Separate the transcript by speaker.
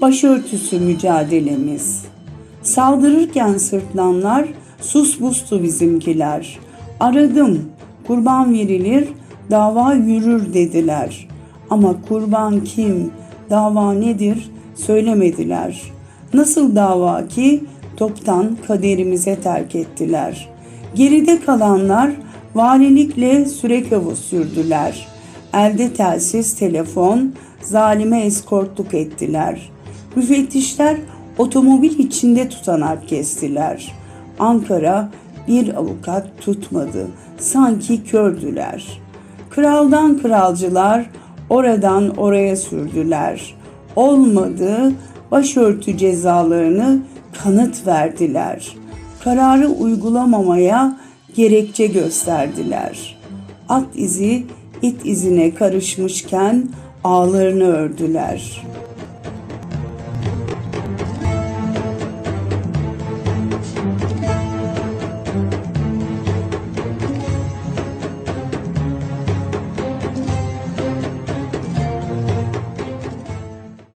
Speaker 1: başörtüsü mücadelemiz. Saldırırken sırtlanlar, sus bustu bizimkiler. Aradım, kurban verilir, dava yürür dediler. Ama kurban kim, dava nedir söylemediler. Nasıl dava ki toptan kaderimize terk ettiler. Geride kalanlar valilikle sürekavu sürdüler. Elde telsiz telefon, zalime eskortluk ettiler. Müfettişler otomobil içinde tutanak kestiler. Ankara bir avukat tutmadı, sanki kördüler. Kraldan kralcılar oradan oraya sürdüler. Olmadı, başörtü cezalarını kanıt verdiler. Kararı uygulamamaya gerekçe gösterdiler. At izi it izine karışmışken ağlarını ördüler.''